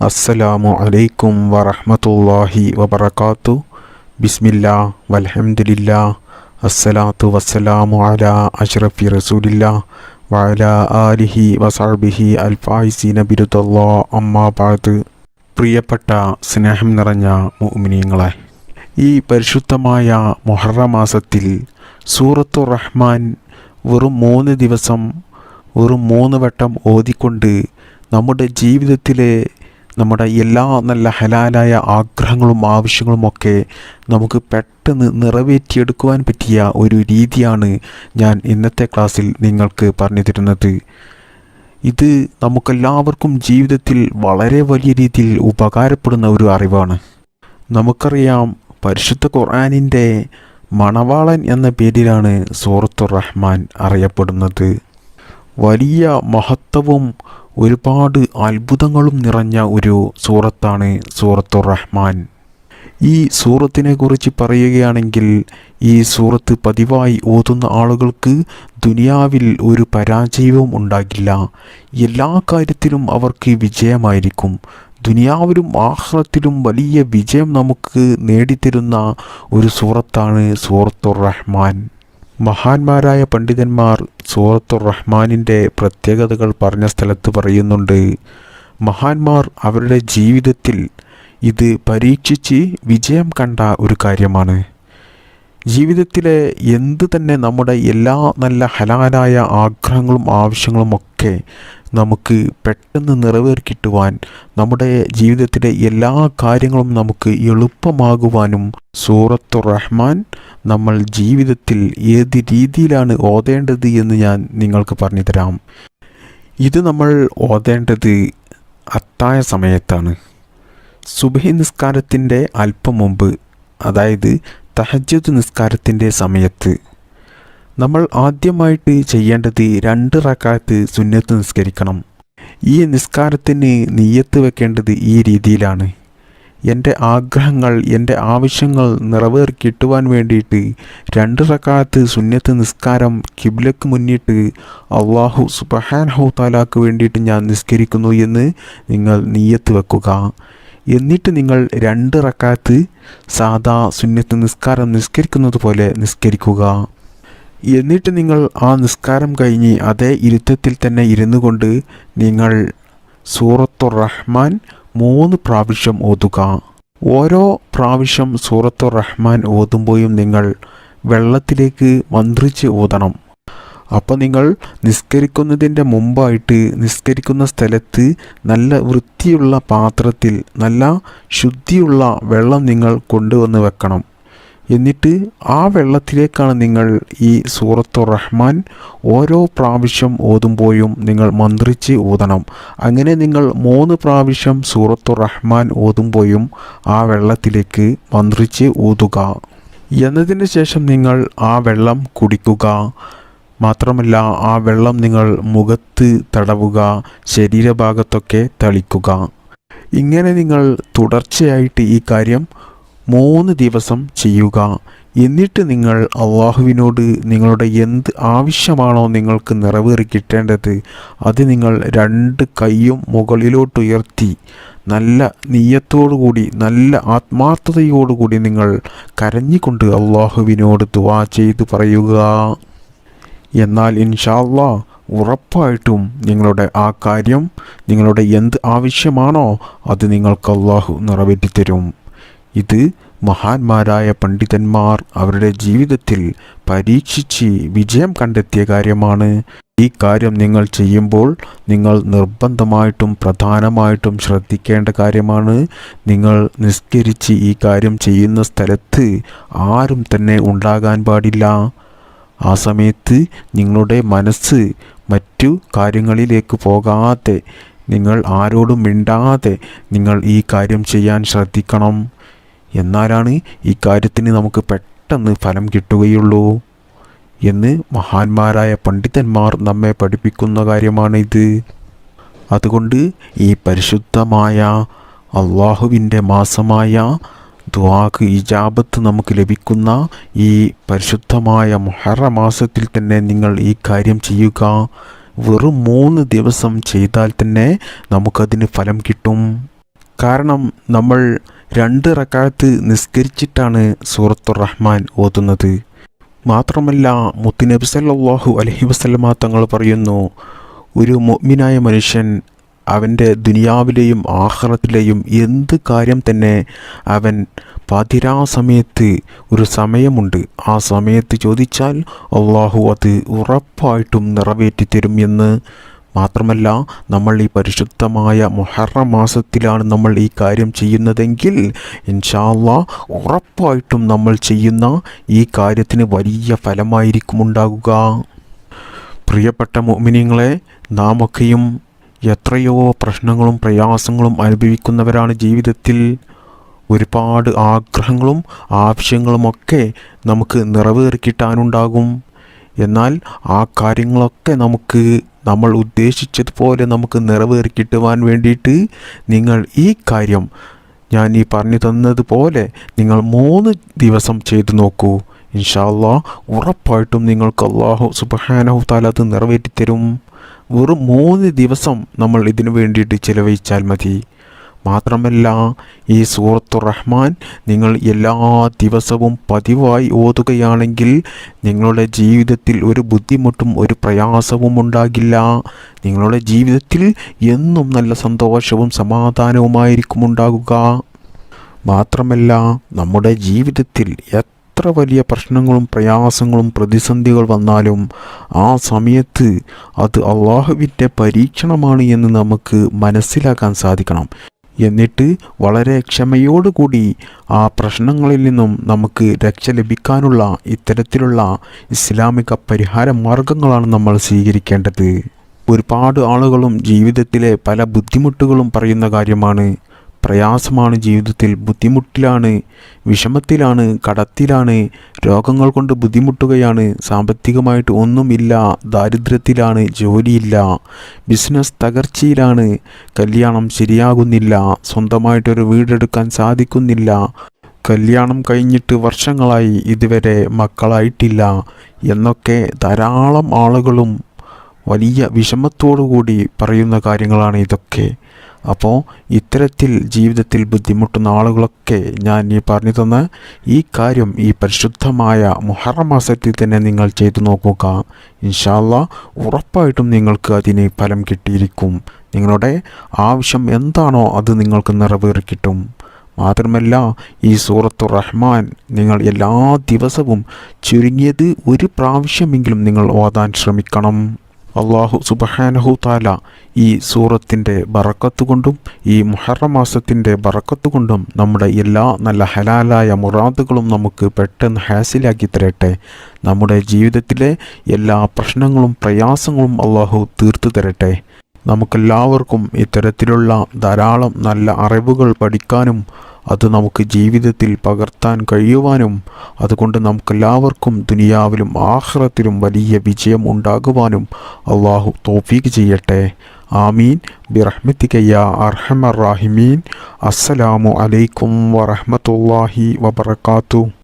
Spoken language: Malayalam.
അസ്സലാമു അലൈക്കും വറഹ്മത്തുള്ളാഹി വബർക്കാത്തു ബിസ്മില്ല വലഹമുല്ല അസ്സലാത്തു വസ്സലാമു അല അഷ്റഫി റസൂലില്ല വഅല ആലിഹി വസാബിഹി അൽഫായിസി ബിരുദല്ലാ അമ്മാ ബഅദ് പ്രിയപ്പെട്ട സ്നേഹം നിറഞ്ഞ മുഅ്മിനീങ്ങളെ ഈ പരിശുദ്ധമായ മുഹറം മാസത്തിൽ സൂറത്തു റഹ്മാൻ വെറും മൂന്ന് ദിവസം വെറും മൂന്ന് വട്ടം ഓതിക്കൊണ്ട് നമ്മുടെ ജീവിതത്തിലെ നമ്മുടെ എല്ലാ നല്ല ഹലാലായ ആഗ്രഹങ്ങളും ആവശ്യങ്ങളുമൊക്കെ നമുക്ക് പെട്ടെന്ന് നിറവേറ്റിയെടുക്കുവാൻ പറ്റിയ ഒരു രീതിയാണ് ഞാൻ ഇന്നത്തെ ക്ലാസ്സിൽ നിങ്ങൾക്ക് പറഞ്ഞു തരുന്നത്. ഇത് നമുക്കെല്ലാവർക്കും ജീവിതത്തിൽ വളരെ വലിയ രീതിയിൽ ഉപകാരപ്പെടുന്ന ഒരു അറിവാണ്. നമുക്കറിയാം പരിശുദ്ധ ഖുർആാനിന്റെ മണവാളൻ എന്ന പേരിലാണ് സൂറത്തുർ റഹ്മാൻ അറിയപ്പെടുന്നത്. വലിയ മഹത്വവും ഒരുപാട് അത്ഭുതങ്ങളും നിറഞ്ഞ ഒരു സൂറത്താണ് സൂറത്തു റഹ്മാൻ ഈ സൂറത്തിനെ കുറിച്ച് പറയുകയാണെങ്കിൽ ഈ സൂറത്ത് പതിവായി ഓതുന്ന ആളുകൾക്ക് ദുനിയാവിൽ ഒരു പരാജയവും ഉണ്ടാകില്ല. എല്ലാ കാര്യത്തിലും അവർക്ക് വിജയമായിരിക്കും. ദുനിയാവിലും ആഹ്റത്തിലും വലിയ വിജയം നമുക്ക് നേടിത്തരുന്ന ഒരു സൂറത്താണ് സൂറത്തുർ റഹ്മാൻ മഹാന്മാരായ പണ്ഡിതന്മാർ സൂറത്തുർ റഹ്മാനിന്റെ പ്രത്യേകതകൾ പറഞ്ഞ സ്ഥലത്ത് പറയുന്നുണ്ട് മഹാന്മാർ അവരുടെ ജീവിതത്തിൽ ഇത് പരീക്ഷിച്ച് വിജയം കണ്ട ഒരു കാര്യമാണ്. ജീവിതത്തിലെ എന്ത് തന്നെ നമ്മുടെ എല്ലാ നല്ല ഹലാലായ ആഗ്രഹങ്ങളും ആവശ്യങ്ങളും ഒക്കെ നമുക്ക് പെട്ടെന്ന് നിറവേറിക്കിട്ടുവാൻ നമ്മുടെ ജീവിതത്തിലെ എല്ലാ കാര്യങ്ങളും നമുക്ക് എളുപ്പമാകുവാനും സൂറത്തു റഹ്മാൻ നമ്മൾ ജീവിതത്തിൽ ഏത് രീതിയിലാണ് ഓതേണ്ടത് എന്ന് ഞാൻ നിങ്ങൾക്ക് പറഞ്ഞു തരാം ഇത് നമ്മൾ ഓതേണ്ടത് അത്തായ സമയത്താണ്. സുബഹി നിസ്കാരത്തിന്റെ അല്പം മുമ്പ് അതായത് തഹജ്ജുദ് നിസ്കാരത്തിന്റെ സമയത്ത് നമ്മൾ ആദ്യമായിട്ട് ചെയ്യേണ്ടത് രണ്ട് റക്കാത്ത് സുന്നത്ത് നിസ്കരിക്കണം. ഈ നിസ്കാരത്തിന് നീയത്ത് വെക്കേണ്ടത് ഈ രീതിയിലാണ്. എന്റെ ആഗ്രഹങ്ങൾ എന്റെ ആവശ്യങ്ങൾ നിറവേറി കിട്ടുവാൻ വേണ്ടിയിട്ട് രണ്ട് റക്കാത്ത് സുന്നത്ത് നിസ്കാരം കിബിലക്ക് മുന്നിട്ട് അള്ളാഹു സുബഹാൻ ഹൗത്താലാക്ക് വേണ്ടിയിട്ട് ഞാൻ നിസ്കരിക്കുന്നു എന്ന് നിങ്ങൾ നീയത്ത് വെക്കുക. എന്നിട്ട് നിങ്ങൾ രണ്ട് റക്കാത്ത് സാധാ സുന്നത്ത് നിസ്കാരം നിസ്കരിക്കുന്നത് പോലെ നിസ്കരിക്കുക. എന്നിട്ട് നിങ്ങൾ ആ നിസ്കാരം കഴിഞ്ഞ് അതേ ഇരുത്തത്തിൽ തന്നെ ഇരുന്നു കൊണ്ട് നിങ്ങൾ സൂറത്തുർ റഹ്മാൻ മൂന്ന് പ്രാവശ്യം ഓതുക. ഓരോ പ്രാവശ്യം സൂറത്തുർ റഹ്മാൻ ഓതുമ്പോഴും നിങ്ങൾ വെള്ളത്തിലേക്ക് മന്ത്രിച്ച് ഓതണം. അപ്പോൾ നിങ്ങൾ നിസ്കരിക്കുന്നതിന്റെ മുമ്പായിട്ട് നിസ്കരിക്കുന്ന സ്ഥലത്ത് നല്ല വൃത്തിയുള്ള പാത്രത്തിൽ നല്ല ശുദ്ധിയുള്ള വെള്ളം നിങ്ങൾ കൊണ്ടുവന്ന് വെക്കണം. എന്നിട്ട് ആ വെള്ളത്തിലേക്കാണ് നിങ്ങൾ ഈ സൂറത്തു റഹ്മാൻ ഓരോ പ്രാവശ്യം ഓതുമ്പോഴും നിങ്ങൾ മന്ത്രിച്ച് ഓതണം. അങ്ങനെ നിങ്ങൾ മൂന്ന് പ്രാവശ്യം സൂറത്തു റഹ്മാൻ ഓതുമ്പോഴും ആ വെള്ളത്തിലേക്ക് മന്ത്രിച്ച് ഊതുക എന്നതിന് ശേഷം നിങ്ങൾ ആ വെള്ളം കുടിക്കുക. മാത്രമല്ല ആ വെള്ളം നിങ്ങൾ മുഖത്ത് തടവുക ശരീരഭാഗത്തൊക്കെ തളിക്കുക. ഇങ്ങനെ നിങ്ങൾ തുടർച്ചയായിട്ട് ഈ കാര്യം മൂന്ന് ദിവസം ചെയ്യുക. എന്നിട്ട് നിങ്ങൾ അള്ളാഹുവിനോട് നിങ്ങളുടെ എന്ത് ആവശ്യമാണോ നിങ്ങൾക്ക് നിറവേറി കിട്ടേണ്ടത് അത് നിങ്ങൾ രണ്ട് കൈയും മുകളിലോട്ട് ഉയർത്തി നല്ല നീയത്തോടുകൂടി നല്ല ആത്മാർത്ഥതയോടുകൂടി നിങ്ങൾ കരഞ്ഞിക്കൊണ്ട് അള്ളാഹുവിനോട് ദുവാ ചെയ്ത് പറയുക. എന്നാൽ ഇൻഷാല്ലാ ഉറപ്പായിട്ടും നിങ്ങളുടെ ആ കാര്യം നിങ്ങളുടെ എന്ത് ആവശ്യമാണോ അത് നിങ്ങൾക്ക് അള്ളാഹു നിറവേറ്റിത്തരും. ഇത് മഹാന്മാരായ പണ്ഡിതന്മാർ അവരുടെ ജീവിതത്തിൽ പരീക്ഷിച്ച് വിജയം കണ്ടെത്തിയ കാര്യമാണ്. ഈ കാര്യം നിങ്ങൾ ചെയ്യുമ്പോൾ നിങ്ങൾ നിർബന്ധമായിട്ടും പ്രധാനമായിട്ടും ശ്രദ്ധിക്കേണ്ട കാര്യമാണ്. നിങ്ങൾ നിസ്കരിച്ച് ഈ കാര്യം ചെയ്യുന്ന സ്ഥലത്ത് ആരും തന്നെ ഉണ്ടാകാൻ പാടില്ല. ആ സമയത്ത് നിങ്ങളുടെ മനസ്സ് മറ്റു കാര്യങ്ങളിലേക്ക് പോകാതെ നിങ്ങൾ ആരോടും മിണ്ടാതെ നിങ്ങൾ ഈ കാര്യം ചെയ്യാൻ ശ്രദ്ധിക്കണം. എന്നാലാണ് ഈ കാര്യത്തിന് നമുക്ക് പെട്ടെന്ന് ഫലം കിട്ടുകയുള്ളൂ എന്ന് മഹാന്മാരായ പണ്ഡിതന്മാർ നമ്മെ പഠിപ്പിക്കുന്ന കാര്യമാണിത്. അതുകൊണ്ട് ഈ പരിശുദ്ധമായ അള്ളാഹുവിന്റെ മാസമായ ദ്വാക്ക് ഇജാബത്ത് നമുക്ക് ലഭിക്കുന്ന ഈ പരിശുദ്ധമായ മുഹറ മാസത്തിൽ തന്നെ നിങ്ങൾ ഈ കാര്യം ചെയ്യുക. വെറും മൂന്ന് ദിവസം ചെയ്താൽ തന്നെ നമുക്കതിന് ഫലം കിട്ടും. കാരണം നമ്മൾ രണ്ട് റക്കാത്ത് നിസ്കരിച്ചിട്ടാണ് സൂറത്തുർ റഹ്മാൻ ഓതുന്നത്. മാത്രമല്ല മുത്തുനബി സല്ലല്ലാഹു അലൈഹി വസല്ലമ തങ്ങൾ പറയുന്നു ഒരു മുഅ്മിനായ മനുഷ്യൻ അവന്റെ ദുനിയാവിലെയും ആഖിറത്തിലെയും എന്ത് കാര്യം തന്നെ അവൻ പതിരാസമയത്ത് ഒരു സമയമുണ്ട്. ആ സമയത്ത് ചോദിച്ചാൽ അള്ളാഹു അത് ഉറപ്പായിട്ടും നിറവേറ്റി തരും എന്ന്. മാത്രമല്ല നമ്മൾ ഈ പരിശുദ്ധമായ മൊഹറ മാസത്തിലാണ് നമ്മൾ ഈ കാര്യം ചെയ്യുന്നതെങ്കിൽ ഇൻഷാല്ല ഉറപ്പായിട്ടും നമ്മൾ ചെയ്യുന്ന ഈ കാര്യത്തിന് വലിയ ഫലമായിരിക്കും ഉണ്ടാകുക പ്രിയപ്പെട്ട മോമിനിയങ്ങളെ നാമൊക്കെയും എത്രയോ പ്രശ്നങ്ങളും പ്രയാസങ്ങളും അനുഭവിക്കുന്നവരാണ് ജീവിതത്തിൽ. ഒരുപാട് ആഗ്രഹങ്ങളും ആവശ്യങ്ങളുമൊക്കെ നമുക്ക് നിറവേറിക്കിട്ടാനുണ്ടാകും എന്നാൽ ആ കാര്യങ്ങളൊക്കെ നമുക്ക് നമ്മൾ ഉദ്ദേശിച്ചതുപോലെ നമുക്ക് നിറവേറിക്കിട്ടുവാൻ വേണ്ടിയിട്ട് നിങ്ങൾ ഈ കാര്യം ഞാൻ ഈ പറഞ്ഞു തന്നതുപോലെ നിങ്ങൾ മൂന്ന് ദിവസം ചെയ്തു നോക്കൂ. ഇൻഷാല്ലാ ഉറപ്പായിട്ടും നിങ്ങൾക്ക് അള്ളാഹു സുബഹാനഹു താല അത് നിറവേറ്റിത്തരും. വെറും മൂന്ന് ദിവസം നമ്മൾ ഇതിനു വേണ്ടിയിട്ട് ചിലവഴിച്ചാൽ മതി. മാത്രമല്ല ഈ സൂറത്തു റഹ്മാൻ നിങ്ങൾ എല്ലാ ദിവസവും പതിവായി ഓതുകയാണെങ്കിൽ നിങ്ങളുടെ ജീവിതത്തിൽ ഒരു ബുദ്ധിമുട്ടും ഒരു പ്രയാസവും ഉണ്ടാകില്ല. നിങ്ങളുടെ ജീവിതത്തിൽ എന്നും നല്ല സന്തോഷവും സമാധാനവുമായിരിക്കും ഉണ്ടാകുക. മാത്രമല്ല നമ്മുടെ ജീവിതത്തിൽ എത്ര വലിയ പ്രശ്നങ്ങളും പ്രയാസങ്ങളും പ്രതിസന്ധികൾ വന്നാലും ആ സമയത്ത് അത് അള്ളാഹുവിന്റെ പരീക്ഷണമാണ് എന്ന് നമുക്ക് മനസ്സിലാക്കാൻ സാധിക്കണം. എന്നിട്ട് വളരെ ക്ഷമയോടുകൂടി ആ പ്രശ്നങ്ങളിൽ നിന്നും നമുക്ക് രക്ഷ ലഭിക്കാനുള്ള ഇത്തരത്തിലുള്ള ഇസ്ലാമിക പരിഹാര മാർഗങ്ങളാണ് നമ്മൾ സ്വീകരിക്കേണ്ടത്. ഒരുപാട് ആളുകളും ജീവിതത്തിലെ പല ബുദ്ധിമുട്ടുകളും പറയുന്ന കാര്യമാണ് പ്രയാസമാണ് ജീവിതത്തിൽ ബുദ്ധിമുട്ടിലാണ് വിഷമത്തിലാണ് കടത്തിലാണ് രോഗങ്ങൾ കൊണ്ട് ബുദ്ധിമുട്ടുകയാണ് സാമ്പത്തികമായിട്ട് ഒന്നുമില്ല ദാരിദ്ര്യത്തിലാണ് ജോലിയില്ല ബിസിനസ് തകർച്ചയിലാണ് കല്യാണം ശരിയാകുന്നില്ല സ്വന്തമായിട്ടൊരു വീടെടുക്കാൻ സാധിക്കുന്നില്ല കല്യാണം കഴിഞ്ഞിട്ട് വർഷങ്ങളായി ഇതുവരെ മക്കളായിട്ടില്ല എന്നൊക്കെ ധാരാളം ആളുകളും വലിയ വിഷമത്തോടു കൂടി പറയുന്ന കാര്യങ്ങളാണ് ഇതൊക്കെ. അപ്പോൾ ഇത്തരത്തിൽ ജീവിതത്തിൽ ബുദ്ധിമുട്ടുന്ന ആളുകളൊക്കെ ഞാൻ ഈ പറഞ്ഞു തന്ന ഈ കാര്യം ഈ പരിശുദ്ധമായ മുഹറം മാസത്തിൽ തന്നെ നിങ്ങൾ ചെയ്തു നോക്കുക. ഇൻഷാല്ല ഉറപ്പായിട്ടും നിങ്ങൾക്ക് അതിന് ഫലം കിട്ടിയിരിക്കും. നിങ്ങളുടെ ആവശ്യം എന്താണോ അത് നിങ്ങൾക്ക് നിറവേറി കിട്ടും മാത്രമല്ല ഈ സൂറത്തു റഹ്മാൻ നിങ്ങൾ എല്ലാ ദിവസവും ചുരുങ്ങിയത് ഒരു പ്രാവശ്യമെങ്കിലും നിങ്ങൾ ഓതാൻ ശ്രമിക്കണം. അള്ളാഹു സുബഹാനഹു താല ഈ സൂറത്തിന്റെ ബറക്കത്ത് കൊണ്ടും ഈ മുഹറം മാസത്തിന്റെ ബറക്കത്ത് കൊണ്ടും നമ്മുടെ എല്ലാ നല്ല ഹലാലായ മുറാദുകളും നമുക്ക് പെട്ടെന്ന് ഹാസിലാക്കി തരട്ടെ. നമ്മുടെ ജീവിതത്തിലെ എല്ലാ പ്രശ്നങ്ങളും പ്രയാസങ്ങളും അള്ളാഹു തീർത്തു തരട്ടെ. നമുക്കെല്ലാവർക്കും ഇത്തരത്തിലുള്ള ധാരാളം നല്ല അറിവുകൾ പഠിക്കാനും അത് നമുക്ക് ജീവിതത്തിൽ പകർത്താൻ കഴിയുവാനും അതുകൊണ്ട് നമുക്കെല്ലാവർക്കും ദുനിയാവിലും ആഹ്റത്തിലും വലിയ വിജയം ഉണ്ടാകുവാനും അള്ളാഹു തോഫീക്ക് ചെയ്യട്ടെ. ആമീൻ. ബിറഹ്മത്തിക്കയ്യ അർഹമർ റാഹിമീൻ. അസ്സലാമു അലൈക്കും വറഹമത്തല്ലാഹി വബർക്കാത്തു